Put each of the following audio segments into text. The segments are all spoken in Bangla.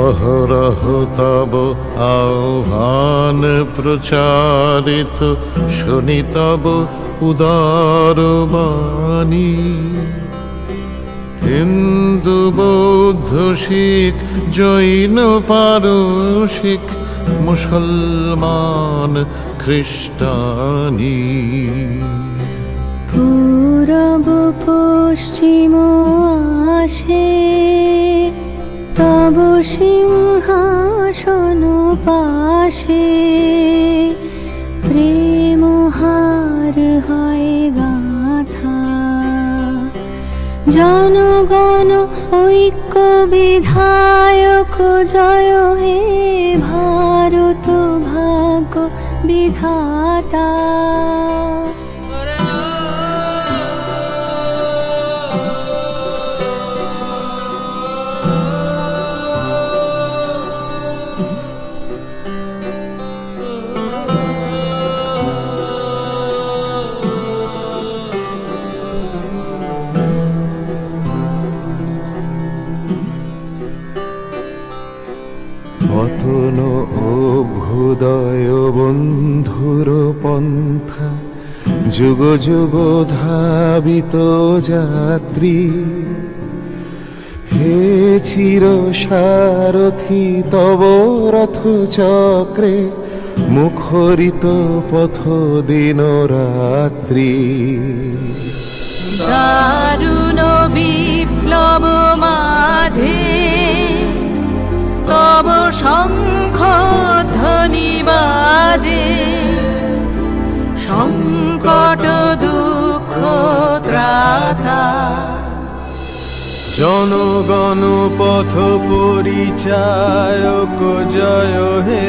অহরহতব আহ্বান প্রচারিত শুনি তব উদার বাণী হিন্দু বৌদ্ধ শিখ জৈন পারসিক মুসলমান খ্রিস্টানি। পূরব পশ্চিম আসে, তব সিংহাসন পাশে প্রেম হার হয় গাথা। জনগণ ঐক্য বিধায়ক জয় হে ভারত ভাগ্য বিধাতা। পতন অভ্যুদয় বন্ধুর পন্থা, যুগ যুগ ধাবিত যাত্রী। হে চির সারথি তব রথ চক্রে মুখরিত পথ দিন রাত্রি। দারুণ বিপ্লব তব শঙ্খ ধ্বনি বাজে। সংকট, দুঃখ, ত্রাতা। জনগণ, পথ পরিচায়ক, জয় হে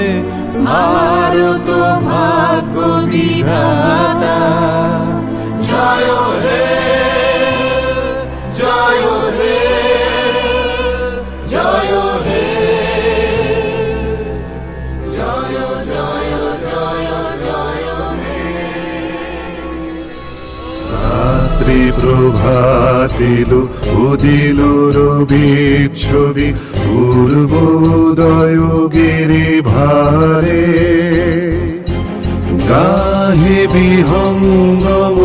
ভারত, ভাগ্য বিধাতা। প্রভাতিলু উদিলু রবি ছবি পূর্বোদয় গিরি ভারে। গাহে বিহঙ্গম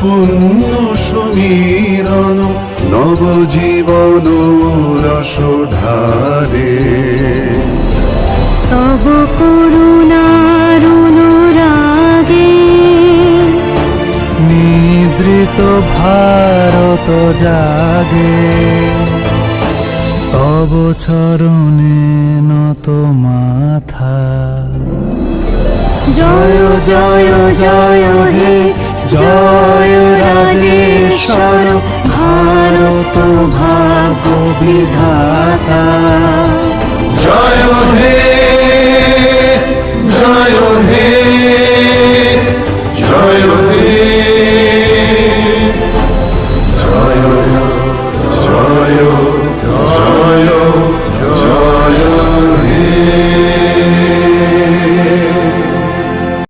পুণ্য সমীরণ নবজীবন রস জাগে। তব চরণে নত মাথা। জয় জয় জয় হে জয় রাজেশ্বর ভারত ভাগ বিধাতা। জয় হে